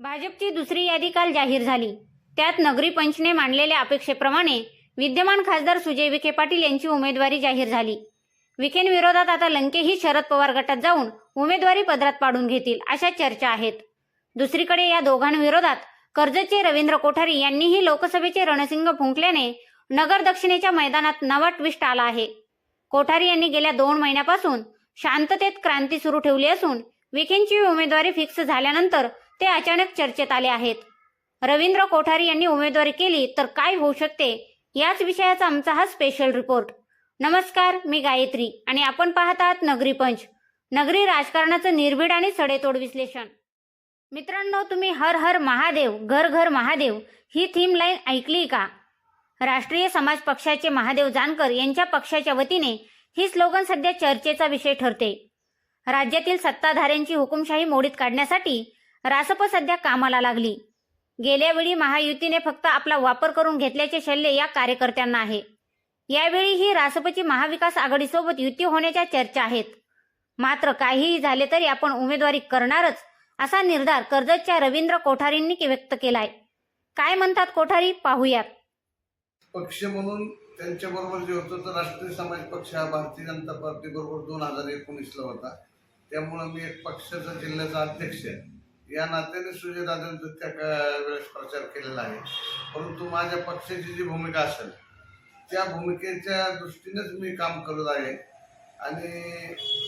भाजपची दुसरी यादी काल जाहीर झाली. त्यात नगरी पंचने मांडलेल्या अपेक्षेप्रमाणे विद्यमान खासदार सुजय विखे पाटील यांची उमेदवारी जाहीर झाली. विखेंविरोधात आता लंकेही शरद पवार गटात जाऊन उमेदवारी पदरात पाडून घेतील अशा चर्चा आहेत. दुसरीकडे या दोघांविरोधात कर्जतचे रवींद्र कोठारी यांनीही लोकसभेचे रणसिंग फुंकल्याने नगर दक्षिणेच्या मैदानात नवा ट्विस्ट आला आहे. कोठारी यांनी गेल्या दोन महिन्यापासून शांततेत क्रांती सुरू ठेवली असून विखेंची उमेदवारी फिक्स झाल्यानंतर ते अचानक चर्चेत आले आहेत. रवींद्र कोठारी यांनी उमेदवारी केली तर काय होऊ शकते याच विषयाचा आमचा हा स्पेशल रिपोर्ट नमस्कार मी गायत्री आणि आपण पाहत आहात नगरी पंच. नगरी राजकारणाचं निर्भीड आणि सडेतोड विश्लेषण. मित्रांनो तुम्ही हर हर महादेव घर घर महादेव ही थीम लाईन ऐकली का? राष्ट्रीय समाज पक्षाचे महादेव जानकर यांच्या पक्षाच्या वतीने ही स्लोगन सध्या चर्चेचा विषय ठरते. राज्यातील सत्ताधाऱ्यांची हुकुमशाही मोडीत काढण्यासाठी रासप सध्या कामाला लागली. गेल्या वेळी महायुतीने फक्त आपला वापर करून घेतल्याचे शल्य या कार्यकर्त्यांना आहे. यावेळी ही रासपची महाविकास आघाडीसोबत युती होण्याच्या चर्चा आहेत. मात्र काहीही झाले तरी आपण उमेदवारी करणारच असा निर्धार कर्जतच्या रवींद्र कोठारींनी व्यक्त केलाय. काय म्हणतात कोठारी? पाहूयात. पक्ष म्हणून त्यांच्याबरोबर जे होतं तर राष्ट्रीय समाज पक्ष हा भारतीय जनता पार्टीबरोबर दोन हजार एकोणीसला होता. त्यामुळं मी एक पक्षाचा जिल्ह्याचा अध्यक्ष आहे. या नात्याने सुजयदादांचा त्या वेळेस प्रचार केलेला आहे. परंतु माझ्या पक्षाची जी भूमिका असेल त्या भूमिकेच्या दृष्टीनेच मी काम करत आहे. आणि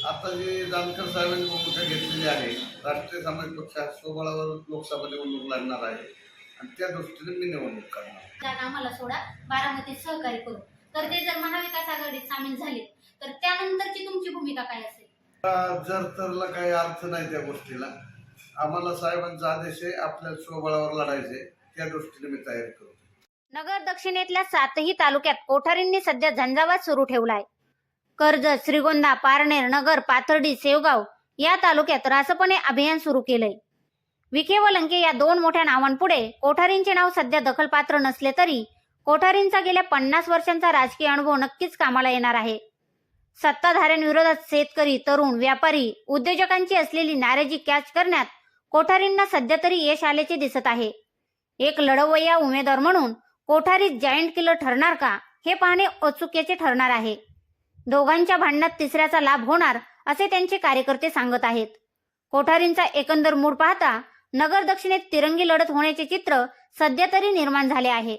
आता जी जानकर साहेबांनी भूमिका घेतलेली आहे राष्ट्रीय समाज पक्ष हा स्वबळावर लोकसभा निवडणूक लढणार आहे. आणि त्या दृष्टीने मी निवडणूक करणार. आम्हाला सोडा बारामतीत सहकार्य करू. तर ते जर महाविकास आघाडीत सामील झाले तर त्यानंतरची तुमची भूमिका काय असेल? जर तरला काही अर्थ नाही त्या गोष्टीला आम्हाला साहेबांचा आदेश आहे आपल्या स्वबळावर लढायचे त्या दृष्टीने मी तयारी करतो. नगर दक्षिणेतल्या सातही तालुक्यात कोठारींनी सध्या झंझावात सुरू ठेवलाय. कर्जत श्रीगोंदा पारनेर नगर पाथर्डी सेवगाव या तालुक्यात रासपणे अभियान सुरू केलंय. विखे व लंके या दोन मोठ्या नावांपुढे कोठारींचे नाव सध्या दखलपात्र नसले तरी कोठारींचा गेल्या पन्नास वर्षांचा राजकीय अनुभव नक्कीच कामाला येणार आहे. सत्ताधाऱ्यांविरोधात शेतकरी तरुण व्यापारी उद्योजकांची असलेली नाराजी कॅच करण्यात कोठारींना सध्या तरी यश आल्याचे दिसत आहे. एक लढवय्या उमेदवार म्हणून कोठारी जायंट किलर ठरणार का हे पाहणे औत्सुक्याचे ठरणार आहे. दोघांच्या भांडणात तिसऱ्याचा लाभ होणार असे त्यांचे कार्यकर्ते सांगत आहेत. कोठारींचा एकंदर मूड पाहता नगर दक्षिणेत तिरंगी लढत होण्याचे चित्र सध्या तरी निर्माण झाले आहे.